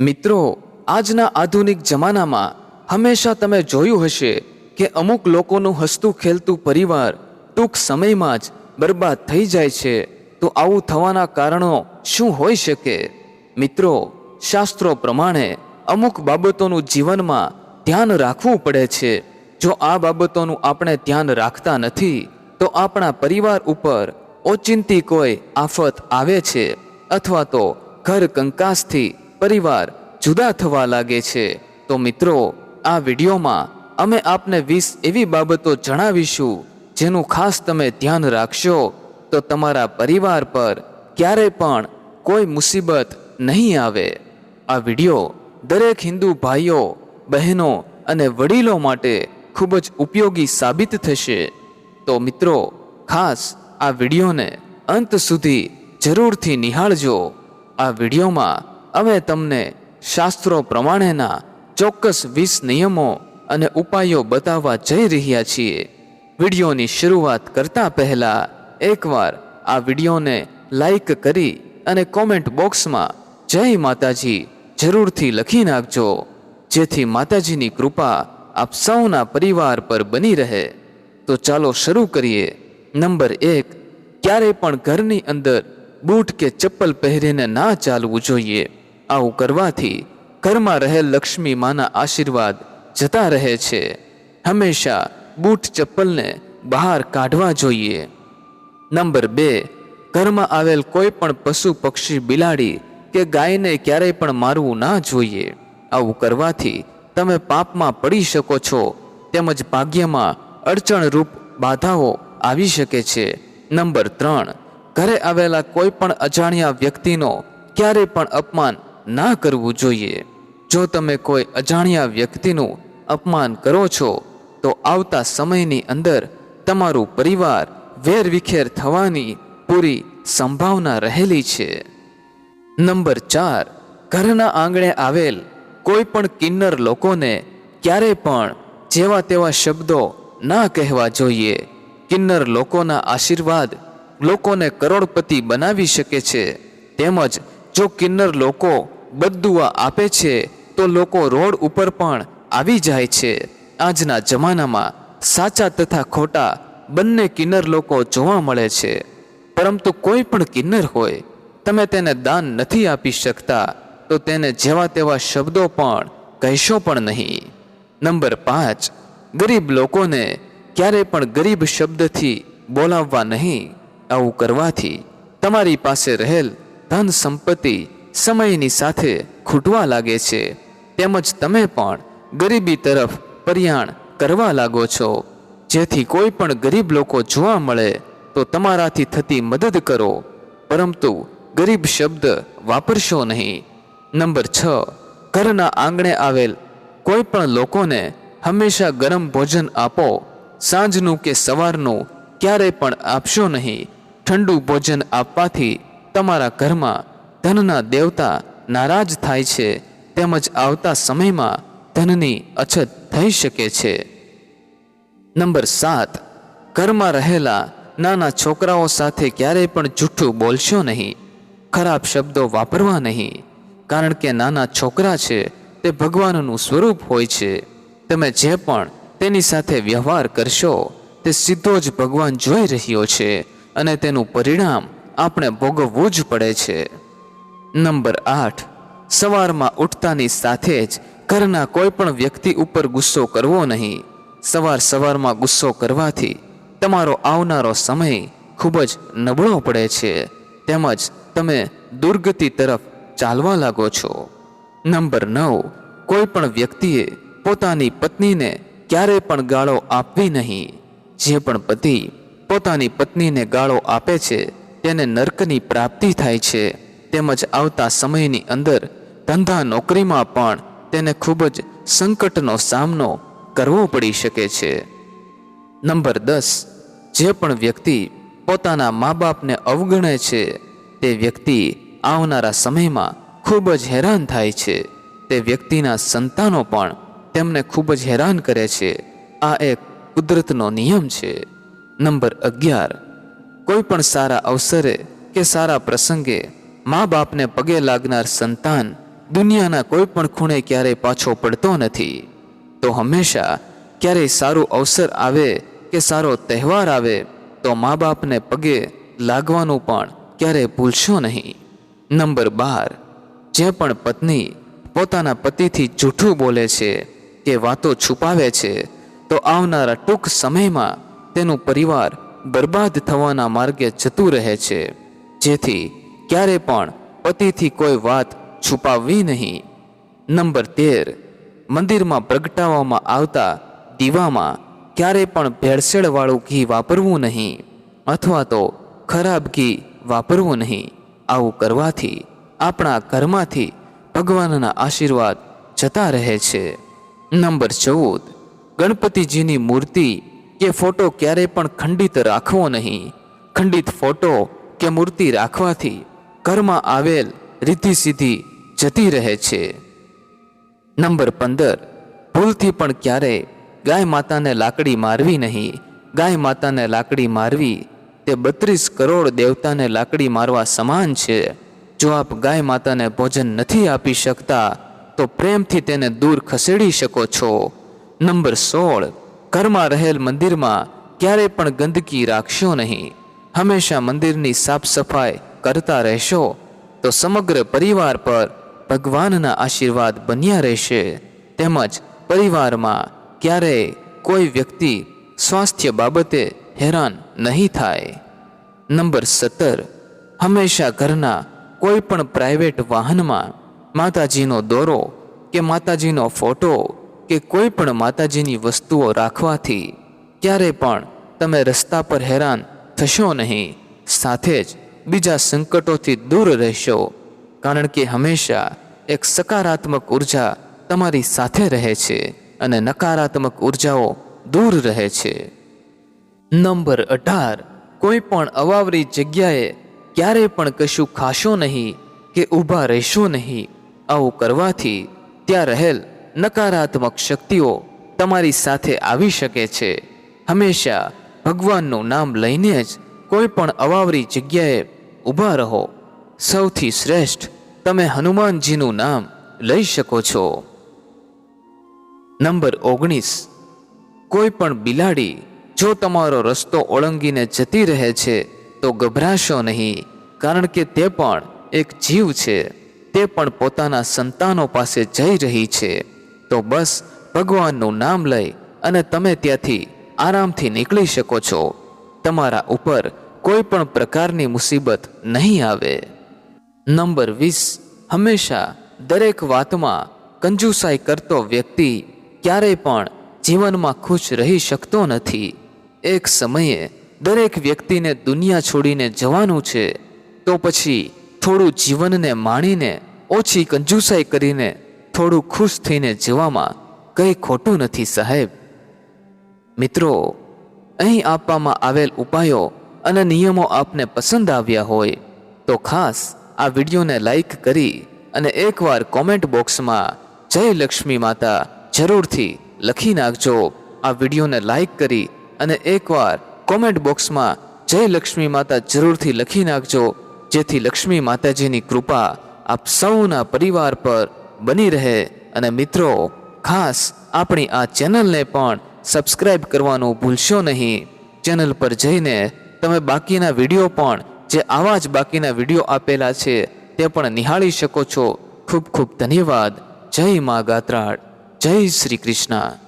મિત્રો, આજના આધુનિક જમાનામાં હંમેશા તમે જોયું હશે કે અમુક લોકોનું હસતું ખેલતું પરિવાર ટૂંક સમયમાં જ બરબાદ થઈ જાય છે. તો આવું થવાના કારણો શું હોઈ શકે? મિત્રો, શાસ્ત્રો પ્રમાણે અમુક બાબતોનું જીવનમાં ધ્યાન રાખવું પડે છે. જો આ બાબતોનું આપણે ધ્યાન રાખતા નથી, તો આપણા પરિવાર ઉપર ઓચિંતી કોઈ આફત આવે છે. અથવા તો ઘર કંકાસથી પરિવાર જુદા થવા લાગે છે. તો મિત્રો, આ વિડીયોમાં અમે આપને વીસ એવી બાબતો જણાવીશું, જેનું ખાસ તમે ધ્યાન રાખશો, તો તમારા પરિવાર પર ક્યારેય પણ કોઈ મુસીબત નહીં આવે. આ વીડિયો દરેક હિન્દુ ભાઈઓ, બહેનો અને વડીલો માટે ખૂબ જ ઉપયોગી સાબિત થશે. તો મિત્રો, ખાસ આ વિડીયોને અંત સુધી જરૂરથી નિહાળજો. આ વિડીયોમાં અમે તમને શાસ્ત્રો પ્રમાણેના ચોક્કસ વીસ નિયમો અને ઉપાયો બતાવવા જઈ રહ્યા છીએ. વિડીયોની શરૂઆત કરતા પહેલા એકવાર આ વિડીયોને લાઈક કરી અને કોમેન્ટ બોક્સમાં જય માતાજી જરૂરથી લખી નાખજો, જેથી માતાજીની કૃપા આપ સૌના પરિવાર પર બની રહે. તો ચાલો શરૂ કરીએ. નંબર એક, ક્યારેય પણ ઘરની અંદર બૂટ કે ચપ્પલ પહેરીને ના ચાલવું જોઈએ. આવું કરવાથી ઘરમાં રહેલ લક્ષ્મી માના આશીર્વાદ જતા રહે છે. હંમેશા બૂટ ચપ્પલને બહાર કાઢવા જોઈએ. નંબર બે, ઘરમાં આવેલ કોઈ પણ પશુ પક્ષી બિલાડી કે ગાયને ક્યારેય પણ મારવું ના જોઈએ. આવું કરવાથી તમે પાપમાં પડી શકો છો. તેમજ ભાગ્યમાં અડચણરૂપ બાધાઓ આવી શકે છે. નંબર ત્રણ, ઘરે આવેલા કોઈ પણ અજાણ્યા વ્યક્તિનો ક્યારેય પણ અપમાન ના કરવું જોઈએ. જો તમે કોઈ અજાણ્યા વ્યક્તિનું અપમાન કરો છો, તો આવતા સમયની અંદર તમારું પરિવાર વેરવિખેર થવાની પૂરી સંભાવના રહેલી છે. નંબર ચાર, ઘરના આંગણે આવેલ કોઈ પણ કિન્નર લોકોને ક્યારેય પણ જેવા તેવા શબ્દો ના કહેવા જોઈએ. કિન્નર લોકોના આશીર્વાદ લોકોને કરોડપતિ બનાવી શકે છે. તેમજ જો કિન્નર લોકો બદદુઆ આપે છે, તો લોકો રોડ ઉપર પણ આવી જાય છે. આજના જમાનામાં સાચા તથા ખોટા બંને કિન્નર લોકો જોવા મળે છે. પરંતુ કોઈ પણ કિન્નર હોય, તમે તેને દાન નથી આપી શકતા, તો તેને જેવા તેવા શબ્દો પણ કહેશો પણ નહીં. નંબર પાંચ, ગરીબ લોકોને ક્યારે પણ ગરીબ શબ્દથી બોલાવવા નહીં. આવું કરવાથી તમારી પાસે રહેલ ધન સંપત્તિ સમયની સાથે ખૂટવા લાગે છે. તેમજ તમે પણ ગરીબી તરફ પર્યાણ કરવા લાગો છો. જેથી કોઈ પણ ગરીબ લોકો જોવા મળે તો તમારાથી થતી મદદ કરો. પરંતુ ગરીબ શબ્દ વાપરશો નહીં. નંબર છ. ઘરના આંગણે આવેલ કોઈ પણ લોકોને હંમેશા ગરમ ભોજન આપો. સાંજનું કે સવારનું ક્યારે પણ આપશો નહીં. ઠંડુ ભોજન આપવાથી તમારા ઘરમાં ધનના દેવતા નારાજ થાય છે, તેમજ આવતા સમયમાં ધનની અછત થઈ શકે છે. નંબર સાત. ઘરમાં રહેલા નાના છોકરાઓ સાથે ક્યારેય પણ જૂઠું બોલશો નહીં. ખરાબ શબ્દો વાપરવા નહીં. કારણ કે નાના છોકરા છે, તે ભગવાનનું સ્વરૂપ હોય છે. તમે જે પણ તેની સાથે વ્યવહાર કરશો, તે સીધો જ ભગવાન જોઈ રહ્યો છે અને તેનું પરિણામ આપણે ભોગવવું જ પડે છે. નંબર આઠ. સવારમાં ઉઠતાની સાથે જ ઘરના કોઈ પણ વ્યક્તિ ઉપર ગુસ્સો કરવો નહીં. સવાર સવારમાં ગુસ્સો કરવાથી તમારો આવનારો સમય ખૂબ જ નબળો પડે છે. તેમજ તમે દુર્ગતિ તરફ ચાલવા લાગો છો. નંબર નવ. કોઈ પણ વ્યક્તિએ પોતાની પત્નીને ક્યારેય પણ ગાળો આપવી નહીં. જે પણ પતિ પોતાની પત્નીને ગાળો આપે છે, તેને નર્કની પ્રાપ્તિ થાય છે. તેમજ આવતા સમયની અંદર ધંધા નોકરીમાં પણ તેને ખૂબ જ સંકટનો સામનો કરવો પડી શકે છે. નંબર દસ, જે પણ વ્યક્તિ પોતાના મા બાપને અવગણે છે, તે વ્યક્તિ આવનારા સમયમાં ખૂબ જ હેરાન થાય છે. તે વ્યક્તિના સંતાનો પણ તેમને ખૂબ જ હેરાન કરે છે. આ એક કુદરતનો નિયમ છે. નંબર અગિયાર, કોઈ પણ સારા અવસરે કે સારા પ્રસંગે મા બાપને પગે લાગનાર સંતાન દુનિયાના કોઈ પણ ખૂણે ક્યારેય પાછો પડતો નથી. તો હંમેશા ક્યારેય સારું અવસર આવે કે સારો તહેવાર આવે, તો મા બાપને પગે લાગવાનું પણ ક્યારેય ભૂલશો નહીં. નંબર બાર, જે પણ પત્ની પોતાના પતિથી જૂઠું બોલે છે કે વાતો છુપાવે છે, તો આવનારા ટૂંક સમયમાં તેનું પરિવાર બરબાદ થવાના માર્ગે જતું રહે છે. જેથી ક્યારે પણ પતિથી કોઈ વાત છુપાવવી નહીં. નંબર તેર. મંદિરમાં પ્રગટાવવામાં આવતા દીવામાં ક્યારે પણ ભેળસેળવાળું ઘી વાપરવું નહીં અથવા તો ખરાબ ઘી વાપરવું નહીં. આવું કરવાથી આપણા ઘરમાંથી ભગવાનના આશીર્વાદ જતા રહે છે. નંબર ચૌદ. ગણપતિજીની મૂર્તિ કે ફોટો ક્યારેય પણ ખંડિત રાખવો નહીં. ખંડિત ફોટો કે મૂર્તિ રાખવાથી ઘરમાં આવેલ રીતિ સીધી જતી રહે છે. નંબર પંદર, ભૂલથી પણ ક્યારેય ગાય માતાને લાકડી મારવી નહીં. ગાય માતાને લાકડી મારવી તે બત્રીસ કરોડ દેવતાને લાકડી મારવા સમાન છે. જો આપ ગાય માતાને ભોજન નથી આપી શકતા, તો પ્રેમથી તેને દૂર ખસેડી શકો છો. નંબર સોળ, ઘરમાં રહેલ મંદિરમાં ક્યારેય પણ ગંદકી રાખશો નહીં. હંમેશા મંદિરની સાફ સફાઈ કરતા રહેશો, તો સમગ્ર પરિવાર પર ભગવાનના આશીર્વાદ બન્યા રહેશે. તેમજ પરિવારમાં ક્યારેય કોઈ વ્યક્તિ સ્વાસ્થ્ય બાબતે હેરાન નહીં થાય. નંબર સત્તર. હંમેશા ઘરના કોઈ પણ પ્રાઇવેટ વાહનમાં માતાજીનો દોરો કે માતાજીનો ફોટો કે કોઈ પણ માતાજીની વસ્તુઓ રાખવાથી ક્યારે પણ તમે રસ્તા પર હેરાન થશો નહીં. સાથે જ બીજા સંકટોથી દૂર રહેશો, કારણ કે હંમેશા એક સકારાત્મક ઊર્જા તમારી સાથે રહે છે અને નકારાત્મક ઉર્જાઓ દૂર રહે છે. નંબર અઢાર, કોઈ પણ અવાવરી જગ્યાએ ક્યારેય પણ કશું ખાશો નહીં કે ઊભા રહેશો નહીં. આવું કરવાથી ત્યાં રહેલ નકારાત્મક શક્તિઓ તમારી સાથે આવી શકે છે. હંમેશા ભગવાનનું નામ લઈને જ કોઈ પણ અવાવરી જગ્યાએ ઊભા રહો. સૌથી શ્રેષ્ઠ તમે હનુમાનજીનું નામ લઈ શકો છો. નંબર ઓગણીસ. કોઈ પણ બિલાડી જો તમારો રસ્તો ઓળંગીને જતી રહે છે, તો ગભરાશો નહીં, કારણ કે તે પણ એક જીવ છે. તે પણ પોતાના સંતાનો પાસે જઈ રહી છે. તો બસ ભગવાનનું નામ લઈ અને તમે ત્યાંથી આરામથી નીકળી શકો છો. તમારા ઉપર કોઈ પણ પ્રકારની મુસીબત નહીં આવે. નંબર વીસ, હંમેશા દરેક વાતમાં કંજુસાઈ કરતો વ્યક્તિ ક્યારેય પણ જીવનમાં ખુશ રહી શકતો નથી. એક સમયે દરેક વ્યક્તિને દુનિયા છોડીને જવાનું છે, તો પછી થોડું જીવનને માણીને ઓછી કંજુસાઈ કરીને થોડું ખુશ થઈને જવામાં કંઈ ખોટું નથી સાહેબ. મિત્રો, અહીં આપવામાં આવેલ ઉપાયો અને નિયમો આપને પસંદ આવ્યા હોય, તો ખાસ આ વિડીયોને લાઈક કરી અને એકવાર કોમેન્ટ બોક્સમાં જય લક્ષ્મી માતા જરૂરથી લખી નાખજો. આ વિડીયોને લાઈક કરી અને એકવાર કોમેન્ટ બોક્સમાં જય લક્ષ્મી માતા જરૂરથી લખી નાખજો, જેથી લક્ષ્મી માતાજીની કૃપા આપ સૌના પરિવાર પર બની રહે અને મિત્રો, ખાસ આપણી આ ચેનલને પણ સબસ્ક્રાઇબ કરવાનું ભૂલશો નહીં. ચેનલ પર જઈને તમે બાકીના વીડિયો પણ, જે આવા જ બાકીના વીડિયો આપેલા છે, તે પણ નિહાળી શકો છો. ખૂબ ખૂબ ધન્યવાદ. જય મા ગાત્રાળ. જય શ્રી કૃષ્ણ.